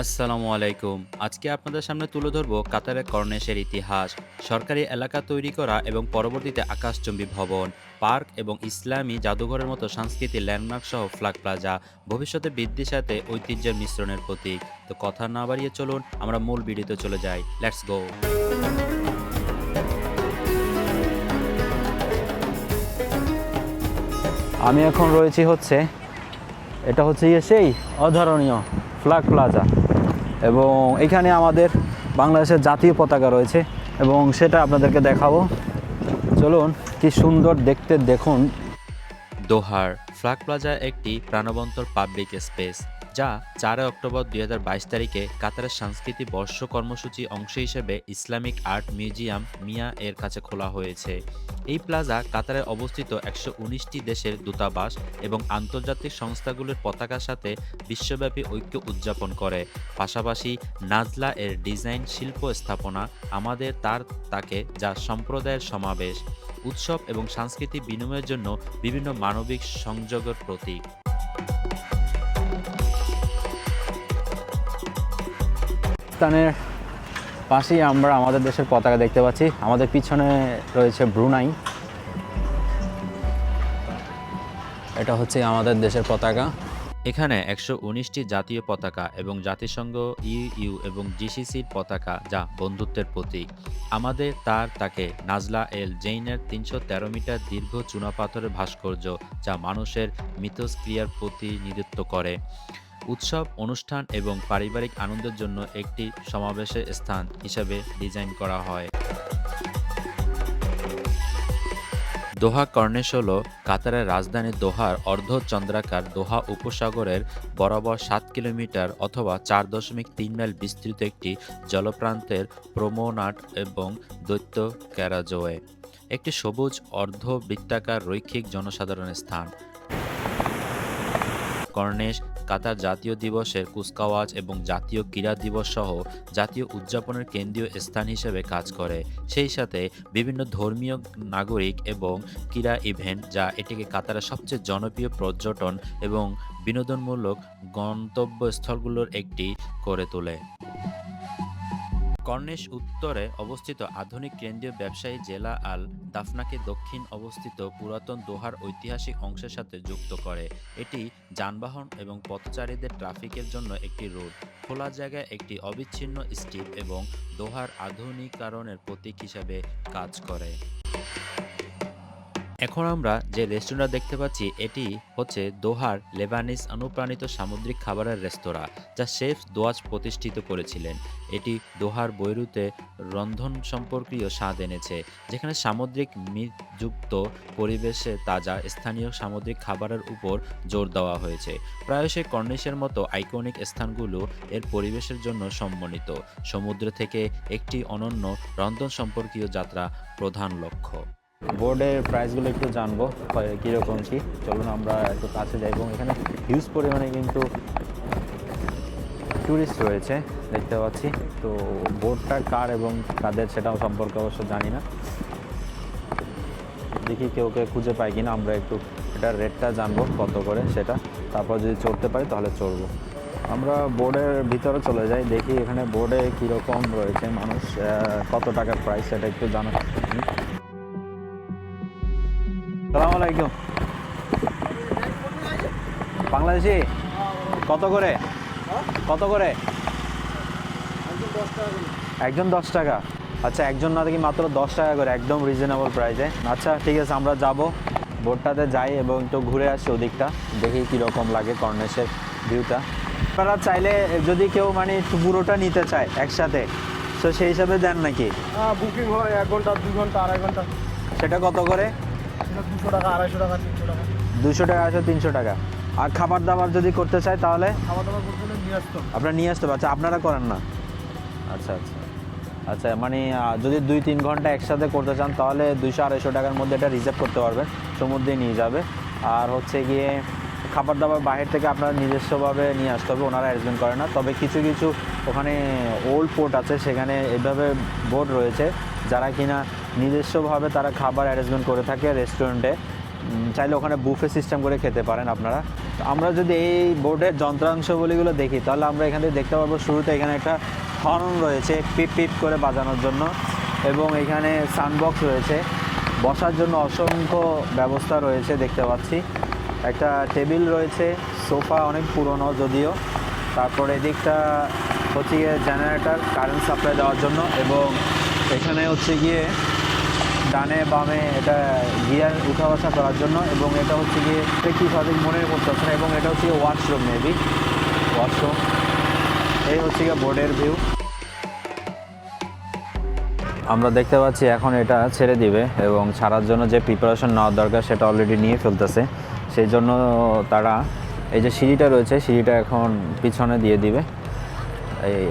আসসালামু আলাইকুম। আজকে আপনাদের সামনে তুলে ধরব কাতারের কর্নেশের ইতিহাস, সরকারি এলাকা তৈরি করা এবং পরবর্তীতে আকাশচম্বী ভবন, পার্ক এবং ইসলামী জাদুঘরের মতো সাংস্কৃতিক ল্যান্ডমার্ক সহ ফ্ল্যাগ প্লাজা, ভবিষ্যতে বৃদ্ধির সাথে ঐতিহ্যের মিশ্রণের প্রতীক। তো কথা না বাড়িয়ে চলুন, আমরা মূল ভিডিওতে চলে যাই। লেটস গো আমি এখন রয়েছি হচ্ছে, এটা হচ্ছে ইয়ে সেই অধারণীয় ফ্ল্যাগ প্লাজা। এবং এখানে আমাদের বাংলাদেশের জাতীয় পতাকা রয়েছে এবং সেটা আপনাদেরকে দেখাবো। চলুন, কি সুন্দর দেখতে দেখুন। দোহার ফ্লাগ প্লাজা একটি প্রাণবন্তর পাবলিক স্পেস। যা চার অক্টোবর দুই হাজার বাইশ তারিখে কাতারের সাংস্কৃতিক বর্ষ কর্মসূচি অংশ হিসেবে ইসলামিক আর্ট মিউজিয়াম মিয়া এর কাছে খোলা হয়েছে। এই প্লাজা কাতারে অবস্থিত একশো উনিশটি দেশের দূতাবাস এবং আন্তর্জাতিক সংস্থাগুলোর পতাকার সাথে বিশ্বব্যাপী ঐক্য উদযাপন করে। পাশাপাশি নাজলা এর ডিজাইন শিল্প স্থাপনা আমাদের তার তাকে যা সম্প্রদায়ের সমাবেশ, উৎসব এবং সাংস্কৃতিক বিনিময়ের জন্য বিভিন্ন মানবিক সংযোগের প্রতীক। স্থানের পাশেই আমরা আমাদের দেশের পতাকা দেখতে পাচ্ছি। আমাদের পিছনে রয়েছে ব্রুনাই। এটা হচ্ছে আমাদের দেশের পতাকা। এখানে একশো উনিশটি জাতীয় পতাকা এবং জাতিসংঘ ইউ এবং জিসিসির পতাকা যা বন্ধুত্বের প্রতীক। আমাদের তার তাকে নাজলা এল জেইনের তিনশো তেরো মিটার দীর্ঘ চুনাপাথরের ভাস্কর্য যা মানুষের মিথস্ক্রিয়ার প্রতিনিধিত্ব করে। উৎসব, অনুষ্ঠান এবং পারিবারিক আনন্দের জন্য একটি সমাবেশের স্থান হিসাবে ডিজাইন করা হয়। দোহা কর্নেশ হল কাতারের রাজধানী দোহার অর্ধ চন্দ্রাকার দোহা উপসাগরের বরাবর সাত কিলোমিটার অথবা চার দশমিক তিন মাইল বিস্তৃত একটি জলপ্রান্তের প্রোমোনাট এবং দৈত্য ক্যারাজোয়ে। একটি সবুজ অর্ধ বৃত্তাকার রৈখিক জনসাধারণ স্থান। কর্নেশ কাতার জাতীয় দিবসের কুচকাওয়াজ এবং জাতীয় ক্রীড়া দিবস সহ জাতীয় উদযাপনের কেন্দ্রীয় স্থান হিসেবে কাজ করে। সেই সাথে বিভিন্ন ধর্মীয় নাগরিক এবং ক্রীড়া ইভেন্ট যা এটিকে কাতারের সবচেয়ে জনপ্রিয় পর্যটন এবং বিনোদনমূলক গন্তব্যস্থলগুলোর একটি করে তোলে। কর্নেশ উত্তরে অবস্থিত আধুনিক কেন্দ্রীয় ব্যবসায়ী জেলা আল দাফনাকে দক্ষিণ অবস্থিত পুরাতন দোহার ঐতিহাসিক অংশের সাথে যুক্ত করে। এটি যানবাহন এবং পথচারীদের ট্রাফিকের জন্য একটি রোড খোলা জায়গায় একটি অবিচ্ছিন্ন স্টিপ এবং দোহার আধুনিকারণের প্রতীক হিসাবে কাজ করে। এখন আমরা যে রেস্টুরেন্ট দেখতে পাচ্ছি, এটি হচ্ছে দোহার লেবানিস অনুপ্রাণিত সামুদ্রিক খাবারের রেস্তোরাঁ, যা শেফ দোয়াজ প্রতিষ্ঠিত করেছিলেন। এটি দোহার বৈরুতে রন্ধন সম্পর্কীয় স্বাদ এনেছে, যেখানে সামুদ্রিক মিতযুক্ত পরিবেশে তাজা স্থানীয় সামুদ্রিক খাবারের উপর জোর দেওয়া হয়েছে। প্রায়শই কর্নিশের মতো আইকনিক স্থানগুলো এর পরিবেশের জন্য সম্মানিত। সমুদ্র থেকে একটি অনন্য রন্ধন সম্পর্কীয় যাত্রা প্রধান লক্ষ্য। বোর্ডের প্রাইসগুলো একটু জানব কীরকম কী। চলুন আমরা একটু কাছে যাই এবং এখানে হিউজ পরিমাণে কিন্তু ট্যুরিস্ট রয়েছে, দেখতে পাচ্ছি। তো বোর্ডটা কার এবং কাদের সেটাও সম্পর্কে অবশ্য জানি না। দেখি কেউ কেউ খুঁজে পাই কিনা, আমরা একটু এটার রেটটা জানব, কত করে সেটা। তারপর যদি চড়তে পারি তাহলে চড়বো। আমরা বোর্ডের ভিতরে চলে যাই, দেখি এখানে বোর্ডে কীরকম রয়েছে মানুষ কত টাকার প্রাইস সেটা একটু জানা বাংলাদেশি? কত করে? কত করে? একজন দশ টাকা। আচ্ছা একজন না দেখি মাত্র দশ টাকা করে একদম রিজনেবল প্রাইসে আচ্ছা ঠিক আছে আমরা যাব। বোটটাতে যাই এবং একটু ঘুরে আসি ওদিকটা। দেখি কীরকম লাগে কর্নেশের ভিউটা আপনারা চাইলে যদি কেউ মানে পুরোটা নিতে চায় একসাথে তো সেই হিসাবে দেন নাকি? বুকিং হয় এক ঘণ্টা দুই ঘণ্টা আড়াই ঘণ্টা। সেটা কত করে? দুশো টাকা আড়াইশো টাকা তিনশো টাকা। দুশো টাকা আছে তিনশো টাকা। আর খাবার দাবার যদি করতে চায় তাহলে? করতে হলে নিয়ে আসতে হবে। আপনারা নিয়ে আসতে পারছে আপনারা করেন না। আচ্ছা আচ্ছা। আচ্ছা মানে যদি দুই তিন ঘণ্টা একসাথে করতে চান তাহলে দুইশো আড়াইশো টাকার মধ্যে এটা রিজার্ভ করতে পারবেন। সমুদ্রে নিয়ে যাবে। আর হচ্ছে গিয়ে খাবার দাবার বাইরে থেকে আপনারা নিজস্বভাবে নিয়ে আসতে হবে ওনারা অ্যারেঞ্জমেন্ট করে না। তবে কিছু কিছু ওখানে ওল্ড পোর্ট আছে সেখানে এভাবে বোর্ড রয়েছে। যারা কিনা নিজস্বভাবে তারা খাবার অ্যারেঞ্জমেন্ট করে থাকে রেস্টুরেন্টে চাইলে ওখানে বুফে সিস্টেম করে খেতে পারেন আপনারা। আমরা যদি এই বোর্ডের যন্ত্রাংশগুলিগুলো দেখি, তাহলে আমরা এখান থেকে দেখতে পারব শুরুতে এখানে একটা হর্ন রয়েছে, পিপ পিপ করে বাজানোর জন্য এবং এখানে সানবক্স রয়েছে। বসার জন্য অসংখ্য ব্যবস্থা রয়েছে দেখতে পাচ্ছি। একটা টেবিল রয়েছে, সোফা অনেক পুরনো যদিও। তারপরে এদিকটা হচ্ছে জেনারেটর কারেন্ট সাপ্লাই দেওয়ার জন্য এবং এখানে হচ্ছে গিয়ে ডানে, বামে এটা গিয়ার উঠা বসা করার জন্য এবং এটা হচ্ছে গিয়ে কি সঠিক মনে পড়তেছে না এবং এটা হচ্ছে ওয়াশরুম মেবি ওয়াশরুম এই হচ্ছে গিয়ে বোর্ডের ভিউ আমরা দেখতে পাচ্ছি এখন এটা ছেড়ে দিবে এবং ছাড়ার জন্য যে প্রিপারেশন নেওয়ার দরকার সেটা অলরেডি নিয়ে ফেলতেছে। সেই জন্য তারা এই যে সিঁড়িটা রয়েছে, সিঁড়িটা এখন পিছনে দিয়ে দিবে।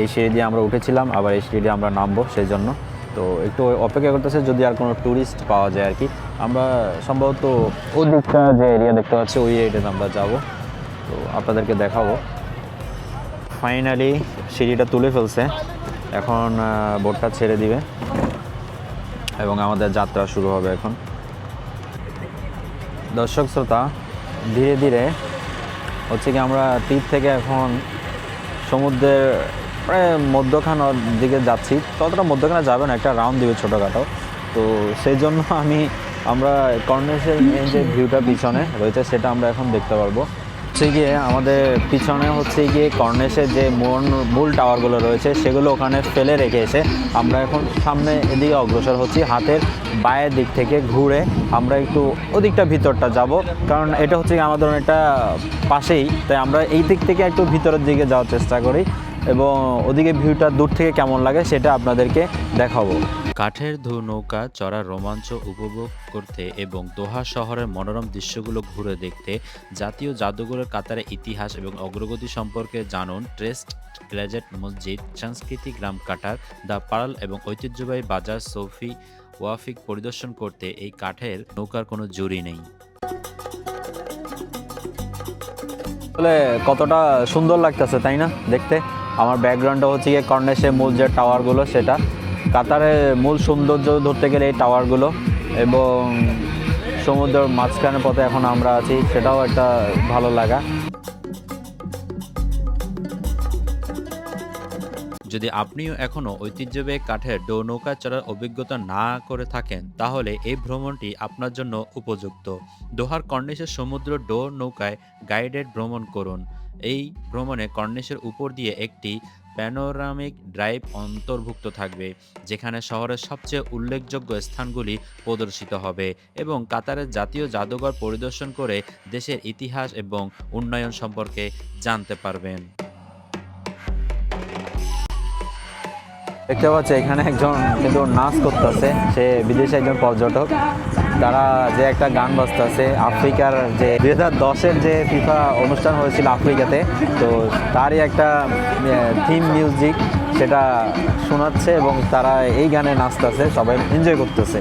এই সিঁড়ি দিয়ে আমরা উঠেছিলাম, আবার এই সিঁড়ি দিয়ে আমরা নামবো সেই জন্য। তো একটু অপেক্ষা করতেছে যদি আর কোনো ট্যুরিস্ট পাওয়া যায় আর কি। আমরা সম্ভবত ওই দিকটা যে এরিয়া দেখতে পাচ্ছি, ওই এরিয়াতে আমরা যাব। তো আপনাদেরকে দেখাবো। ফাইনালি সিঁড়িটা তুলে ফেলছে। এখন বোটটা ছেড়ে দিবে। এবং আমাদের যাত্রা শুরু হবে এখন। দর্শক শ্রোতা, ধীরে ধীরে হচ্ছে কি আমরা তীর থেকে এখন সমুদ্রের প্রায় মধ্যখানার দিকে যাচ্ছি। ততটা মধ্যখানে যাবে না, একটা রাউন্ড দিবে ছোটোখাটো। তো সেই জন্য আমি, আমরা কর্নেশের মেন যে ভিউটা পিছনে রয়েছে, সেটা আমরা এখন দেখতে পারব। হচ্ছে গিয়ে আমাদের পিছনে হচ্ছে গিয়ে কর্নেশের যে মূল মূল টাওয়ারগুলো রয়েছে, সেগুলো ওখানে ফেলে রেখে এসে আমরা এখন সামনে এদিকে অগ্রসর হচ্ছি। হাতের বায়ের দিক থেকে ঘুরে আমরা একটু ওদিকটা ভিতরটা যাব। কারণ এটা হচ্ছে আমাদের অনেকটা পাশেই। তাই আমরা এই দিক থেকে একটু ভিতরের দিকে যাওয়ার চেষ্টা করি। এবং ওদিকে ভিউটা দূর থেকে কেমন লাগে সেটা আপনাদেরকে দেখাবো। কাঠের ধু নৌকা চড়ার রোমাঞ্চ উপভোগ করতে এবং দোহা শহরের মনোরম দৃশ্যগুলো ঘুরে দেখতে জাতীয় জাদুঘরের কাতারে ইতিহাস এবং অগ্রগতি সম্পর্কে জানুন ট্রেস্ট গ্র্যাজেট মসজিদ সাংস্কৃতিক গ্রাম কাটার দ্য পার্ল এবং ঐতিহ্যবাহী বাজার সফি ওয়াফিক পরিদর্শন করতে এই কাঠের নৌকার কোনো জুরি নেই। কতটা সুন্দর লাগতেছে তাই না? দেখতে। আমার ব্যাকগ্রাউন্ডটা হচ্ছে গিয়ে কর্নেশের মূল যে টাওয়ারগুলো সেটা। কাতারের মূল সৌন্দর্য ধরতে গেলে এই টাওয়ারগুলো এবং সমুদ্রের মাঝখানের পথে এখন আমরা আছি, সেটাও একটা ভালো লাগা। যদি আপনিও এখনও ঐতিহ্যবাহী কাঠের ডো নৌকা চড়ার অভিজ্ঞতা না করে থাকেন, তাহলে এই ভ্রমণটি আপনার জন্য উপযুক্ত। দোহার কর্নিশের সমুদ্র ডো নৌকায় গাইডেড ভ্রমণ করুন। এই ভ্রমণে কর্নিশের উপর দিয়ে একটি প্যানোরামিক ড্রাইভ অন্তর্ভুক্ত থাকবে, যেখানে শহরের সবচেয়ে উল্লেখযোগ্য স্থানগুলি প্রদর্শিত হবে এবং কাতারের জাতীয় জাদুঘর পরিদর্শন করে দেশের ইতিহাস এবং উন্নয়ন সম্পর্কে জানতে পারবেন। দেখতে পাচ্ছি, এখানে একজন কিন্তু নাচ করতেছে, সে বিদেশে একজন পর্যটক। তারা যে একটা গান বাজতেছে আফ্রিকার যে দুই হাজার দশের যে ফিফা অনুষ্ঠান হয়েছিল আফ্রিকাতে, তো তারই একটা থিম মিউজিক সেটা শোনাচ্ছে এবং তারা এই গানে নাচতেছে, সবাই এনজয় করতেছে।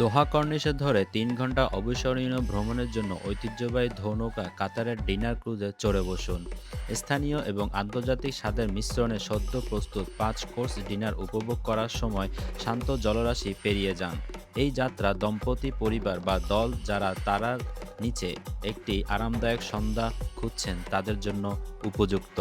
দোহা কর্নিশের ধরে তিন ঘণ্টা অবিস্মরণীয় ভ্রমণের জন্য ঐতিহ্যবাহী ধৌনৌকা কাতারের ডিনার ক্রুজে চড়ে বসুন। স্থানীয় এবং আন্তর্জাতিক স্বাদের মিশ্রণে সদ্য প্রস্তুত পাঁচ কোর্স ডিনার উপভোগ করার সময় শান্ত জলরাশি পেরিয়ে যান। এই যাত্রা দম্পতি পরিবার বা দল যারা তারার নিচে একটি আরামদায়ক সন্ধ্যা খুঁজছেন তাদের জন্য উপযুক্ত।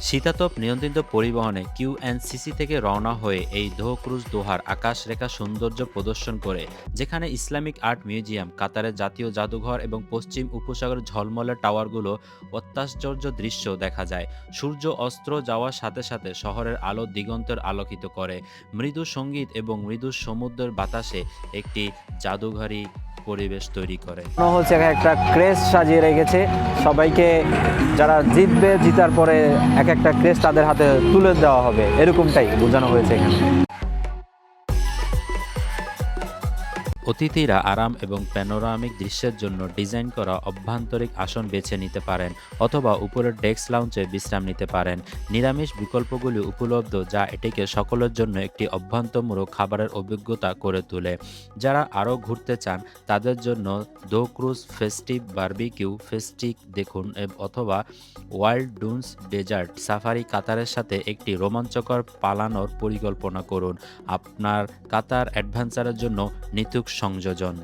শীতাতপ নিয়ন্ত্রিত পরিবহনে কিউএনসিসি থেকে রওনা হয়ে এই দোহ ক্রুজ দোহার আকাশরেখা সৌন্দর্য প্রদর্শন করে, যেখানে ইসলামিক আর্ট মিউজিয়াম, কাতারের জাতীয় জাদুঘর এবং পশ্চিম উপসাগরের ঝলমলে টাওয়ারগুলো অত্যাশ্চর্য দৃশ্য দেখা যায়। সূর্য অস্ত্র যাওয়ার সাথে সাথে শহরের আলো দিগন্তের আলোকিত করে। মৃদু সংগীত এবং মৃদু সমুদ্রের বাতাসে একটি জাদুঘরী পরিবেশ তৈরি করে। হচ্ছে একটা ক্রেস সাজিয়ে রেখেছে। সবাইকে যারা জিতবে, জিতার পরে এক একটা ক্রেস তাদের হাতে তুলে দেওয়া হবে। এরকমটাই বোঝানো হয়েছে এখানে। অতিথিরা আরাম এবং প্যানোরামিক দৃশ্যের জন্য ডিজাইন করা অভ্যন্তরিক আসন বেছে নিতে পারেন অথবা উপরের ডেস্ক লাউঞ্জে বিশ্রাম নিতে পারেন। নিরামিষ বিকল্পগুলি উপলব্ধ যা এটিকে সকলের জন্য একটি অভ্যন্তরমূলক খাবারের অভিজ্ঞতা করে তোলে। যারা আরও ঘুরতে চান, তাদের জন্য দো ক্রুজ ফেস্টিভ বার্বিকিউ ফেস্টিক দেখুন অথবা ওয়াইল্ড ডুনস ডেজার্ট সাফারি কাতারের সাথে একটি রোমাঞ্চকর পালানোর পরিকল্পনা করুন। আপনার কাতার অ্যাডভেঞ্চারের জন্য নিতুক সংযোজন।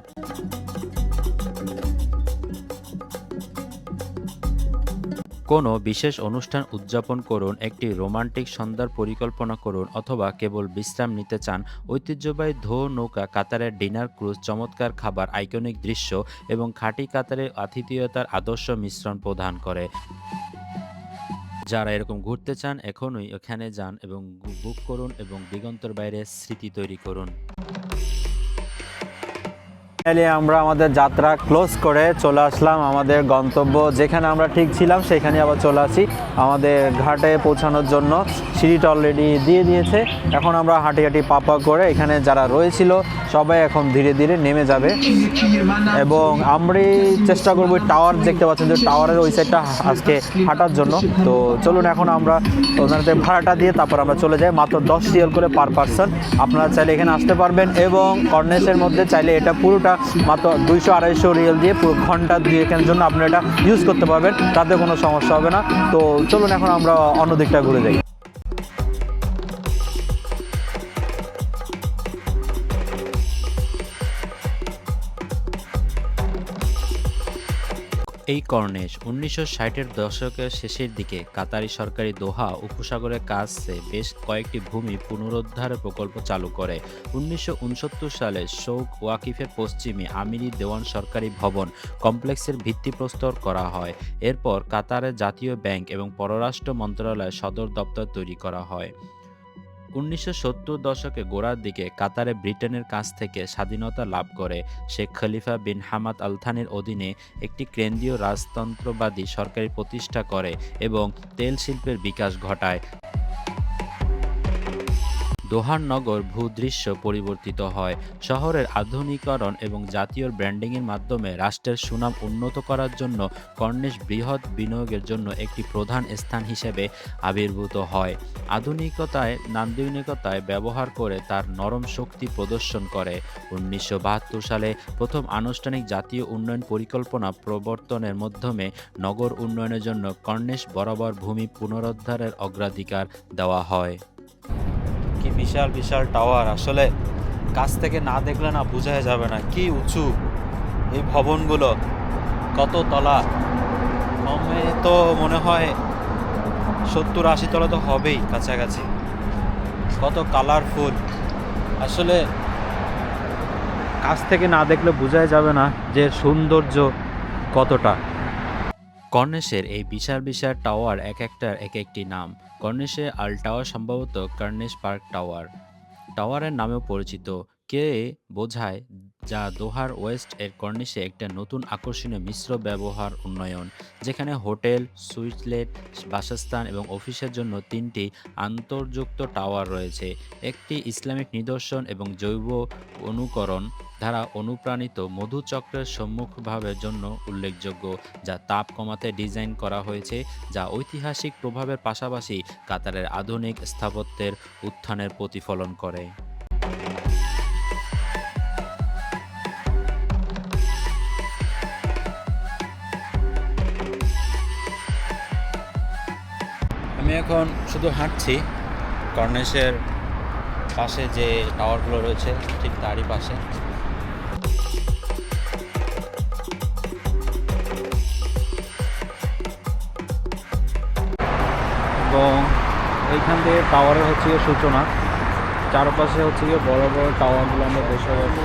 কোনো বিশেষ অনুষ্ঠান উদযাপন করুন, একটি রোমান্টিক সন্ধ্যার পরিকল্পনা করুন, অথবা কেবল বিশ্রাম নিতে চান, ঐতিহ্যবাহী ধো নৌকা, কাতারের ডিনার ক্রুজ, চমৎকার খাবার, আইকনিক দৃশ্য, এবং খাঁটি কাতারের আতিথেয়তার আদর্শ মিশ্রণ প্রদান করে। যারা এরকম ঘুরতে চান, এখনই এখানে যান এবং বুক করুন এবং দিগন্তর বাইরে স্মৃতি তৈরি করুন। ফাইনালি আমরা আমাদের যাত্রা ক্লোজ করে চলে আসলাম আমাদের গন্তব্য যেখানে আমরা ঠিক ছিলাম, সেখানে আবার চলে আসি আমাদের ঘাটে পৌঁছানোর জন্য। সিঁড়িটা অলরেডি দিয়ে দিয়েছে। এখন আমরা হাঁটি হাঁটি পাপা করে এখানে যারা রয়েছিল, সবাই এখন ধীরে ধীরে নেমে যাবে। এবং আমরাই চেষ্টা করব টাওয়ার দেখতে পাচ্ছেন যে টাওয়ারের ওই সাইডটা আজকে হাঁটার জন্য। তো চলুন এখন আমরা ওনাদের ভাড়াটা দিয়ে তারপর আমরা চলে যাই। মাত্র দশ রিয়াল করে পার পার্সন আপনারা চাইলে এখানে আসতে পারবেন এবং কর্নেসের মধ্যে চাইলে এটা পুরোটা মাত্র দুইশো আড়াইশো রিয়েল দিয়ে পুরো ঘণ্টা দিয়ে দুয়েকের জন্য আপনি এটা ইউজ করতে পারবেন, তাতে কোনো সমস্যা হবে না। তো চলুন এখন আমরা অন্য দিকটা ঘুরে যাই। এই কর্নেশ উনিশশো ষাটের দশকের শেষের দিকে কাতারি সরকারি দোহা উপসাগরের কাছে বেশ কয়েকটি ভূমি পুনরুদ্ধার প্রকল্প চালু করে। উনিশশো উনসত্তর সালে শৌক ওয়াকিফের পশ্চিমে আমিরি দেওয়ান সরকারি ভবন কমপ্লেক্সের ভিত্তিপ্রস্তর করা হয়। এরপর কাতারের জাতীয় ব্যাংক এবং পররাষ্ট্র মন্ত্রণালয়ের সদর দপ্তর তৈরি করা হয়। উনিশশো সত্তর দশকে গোড়ার দিকে কাতারে ব্রিটেনের কাছ থেকে স্বাধীনতা লাভ করে শেখ খলিফা বিন হামাদ আলথানের অধীনে একটি কেন্দ্রীয় রাজতন্ত্রবাদী সরকারি প্রতিষ্ঠা করে এবং তেল শিল্পের বিকাশ ঘটায়। দোহার নগর ভূদৃশ্য পরিবর্তিত হয়। শহরের আধুনিকরণ এবং জাতীয় ব্র্যান্ডিংয়ের মাধ্যমে রাষ্ট্রের সুনাম উন্নত করার জন্য কর্নিশ বৃহৎ বিনিয়োগের জন্য একটি প্রধান স্থান হিসেবে আবির্ভূত হয়। আধুনিকতায়, নান্দনিকতায় ব্যবহার করে তার নরম শক্তি প্রদর্শন করে। উনিশশো বাহাত্তর সালে প্রথম আনুষ্ঠানিক জাতীয় উন্নয়ন পরিকল্পনা প্রবর্তনের মাধ্যমে নগর উন্নয়নের জন্য কর্নিশ বরাবর ভূমি পুনরুদ্ধারের অগ্রাধিকার দেওয়া হয়। কি বিশাল বিশাল টাওয়ার আসলে কাছ থেকে না দেখলে না বোঝাই যাবে না। কি উঁচু এই ভবনগুলো? কত তলা? কমে তো মনে হয় সত্তর আশি তলা তো হবেই কাছাকাছি। কত কালারফুল আসলে কাছ থেকে না দেখলে বোঝাই যাবে না যে সৌন্দর্য কতটা। কর্নেশের এই বিশাল বিশাল টাওয়ার এক একটার এক একটি নাম। কর্নেশে আল টাওয়ার সম্ভবত কর্নেশ পার্ক টাওয়ার। টাওয়ারের নামেও পরিচিত। কে বোঝায় যা দোহার ওয়েস্ট এর কর্নিশে একটা নতুন আকর্ষণীয় মিশ্র ব্যবহার উন্নয়ন, যেখানে হোটেল, সুইটলেট, বাসস্থান এবং অফিসের জন্য তিনটি আন্তর্যুক্ত টাওয়ার রয়েছে। একটি ইসলামিক নিদর্শন এবং জৈব অনুকরণ দ্বারা অনুপ্রাণিত মধুচক্রের সম্মুখভাবের জন্য উল্লেখযোগ্য যা তাপ কমাতে ডিজাইন করা হয়েছে, যা ঐতিহাসিক প্রভাবের পাশাপাশি কাতারের আধুনিক স্থাপত্যের উত্থানের প্রতিফলন করে। আমি এখন শুধু হাঁটছি কর্নেশের পাশে যে টাওয়ারগুলো রয়েছে, ঠিক তারই পাশে। এইখান থেকে টাওয়ারের হচ্ছে গিয়ে সূচনা। চারপাশে হচ্ছে গিয়ে বড় বড় টাওয়ারগুলো আমরা দেখতে পাচ্ছি।